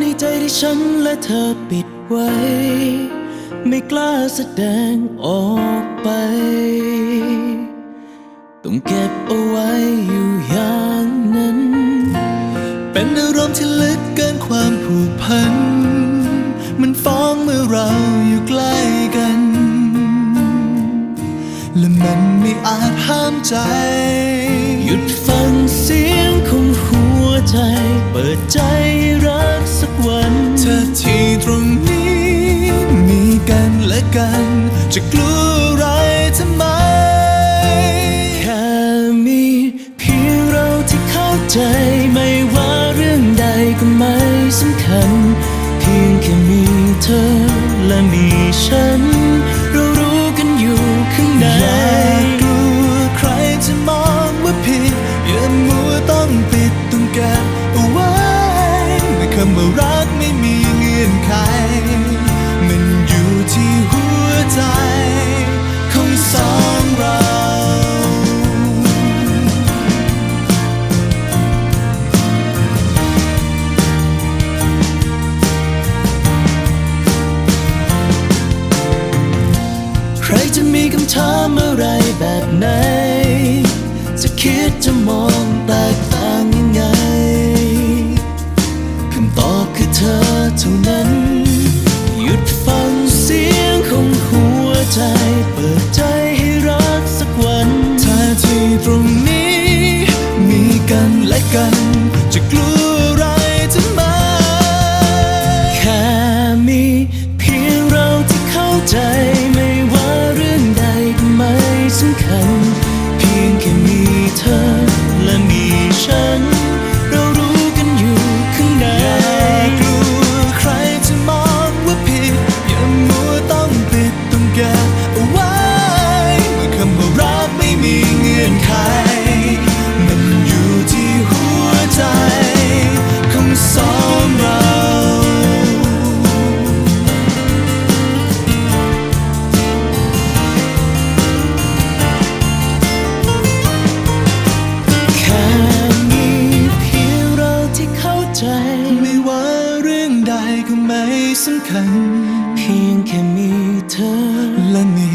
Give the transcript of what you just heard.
ในใจที่ฉันและเธอปิดไว้ ไม่กล้าแสดงออกไป ต้องเก็บเอาไว้อยู่อย่างนั้น เป็นอารมณ์ที่ลึกเกินความผูกพัน มันฟ้องเมื่อเราอยู่ใกล้กัน และมันไม่อาจห้ามใจ หยุดฟังเสียงของหัวใจ เปิดใจ กัน จะกลัวอะไรทำไม แค่มีเพียงเราที่เข้าใจไม่ว่าเรื่องใดก็ไม่สำคัญ เพียงแค่มีเธอและมีฉัน เรารู้กันอยู่ข้างในอย่ากลัวใครจะมองว่าผิดอย่ามัวต้องปิดต้องแก็บเอาไว้ในคำว่ารักไม่มีเงื่อนไข มันอยู่ที่ ถามอะไรแบบ เพียงแค่มีเธอ สำคัญ เพียงแค่มีเธอและมี